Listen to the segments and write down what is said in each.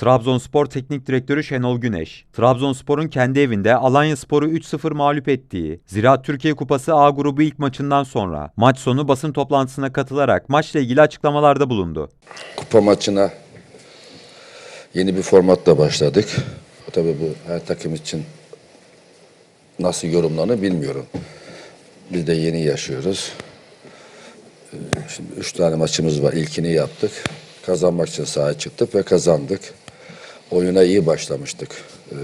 Trabzonspor Teknik Direktörü Şenol Güneş, Trabzonspor'un kendi evinde Alanyaspor'u 3-0 mağlup ettiği Ziraat Türkiye Kupası A grubu ilk maçından sonra maç sonu basın toplantısına katılarak maçla ilgili açıklamalarda bulundu. Kupa maçına yeni bir formatla başladık. Tabii bu her takım için nasıl yorumlanır bilmiyorum. Biz de yeni yaşıyoruz. Ee, Şimdi üç tane maçımız var. İlkini yaptık. Kazanmak için sahaya çıktık ve kazandık. Oyuna iyi başlamıştık. Ee,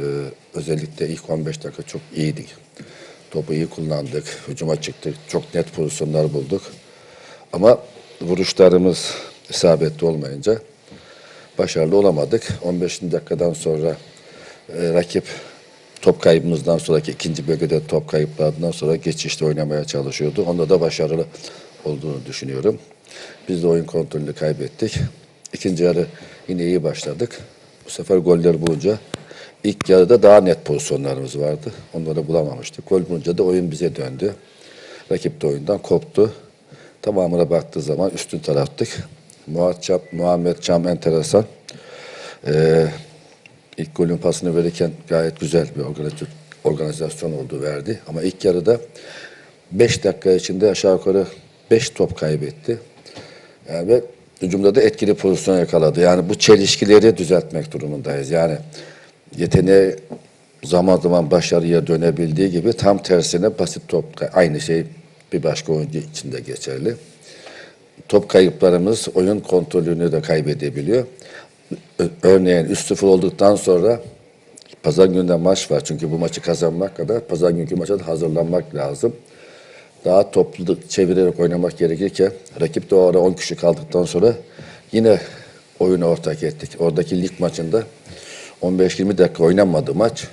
özellikle ilk 15 dakika çok iyiydik. Topu iyi kullandık. Hücuma çıktık. Çok net pozisyonlar bulduk. Ama vuruşlarımız isabetli olmayınca başarılı olamadık. 15. dakikadan sonra e, rakip top kaybımızdan sonraki ikinci bölgede top kayıplarından sonra geçişte oynamaya çalışıyordu. Onda da başarılı olduğunu düşünüyorum. Biz de oyun kontrolünü kaybettik. İkinci yarı yine iyi başladık. Bu sefer goller bulunca ilk yarıda daha net pozisyonlarımız vardı. Onları bulamamıştık. Gol bulunca da oyun bize döndü. Rakip de oyundan koptu. Tamamına baktığı zaman üstün taraftık. Muhatçap, Muhammed Çam enteresan. Ee, ilk golün pasını verirken gayet güzel bir organizasyon, organizasyon oldu verdi. Ama ilk yarıda 5 dakika içinde aşağı yukarı 5 top kaybetti. Yani ve hücumda da etkili pozisyon yakaladı. Yani bu çelişkileri düzeltmek durumundayız. Yani yeteneği zaman zaman başarıya dönebildiği gibi tam tersine basit top aynı şey bir başka oyuncu için de geçerli. Top kayıplarımız oyun kontrolünü de kaybedebiliyor. Örneğin 3-0 olduktan sonra pazar gününde maç var. Çünkü bu maçı kazanmak kadar pazar günkü maça da hazırlanmak lazım. Daha toplu çevirerek oynamak gerekirken rakip de o ara 10 kişi kaldıktan sonra yine oyunu ortak ettik. Oradaki lig maçında 15-20 dakika oynanmadı maç.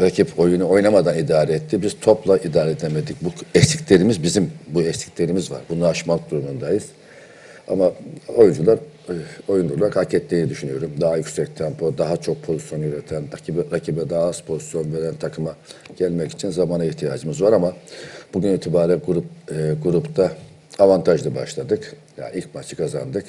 Rakip oyunu oynamadan idare etti. Biz topla idare edemedik. Bu eksiklerimiz bizim bu eksiklerimiz var. Bunu aşmak durumundayız. Ama oyuncular oyun olarak hak ettiğini düşünüyorum. Daha yüksek tempo, daha çok pozisyon üreten, rakibe, rakibe daha az pozisyon veren takıma gelmek için zamana ihtiyacımız var ama bugün itibariyle grup e, grupta avantajlı başladık. Yani ilk maçı kazandık.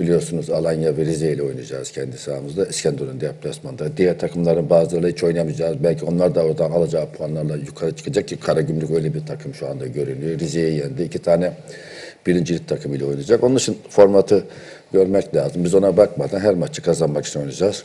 Biliyorsunuz Alanya ve Rize ile oynayacağız kendi sahamızda. İskenderun deplasmanda. Diğer takımların bazıları hiç oynamayacağız. Belki onlar da oradan alacağı puanlarla yukarı çıkacak ki Karagümrük öyle bir takım şu anda görünüyor. Rize'yi yendi. İki tane birincilik takımıyla oynayacak. Onun için formatı görmek lazım. Biz ona bakmadan her maçı kazanmak için oynayacağız.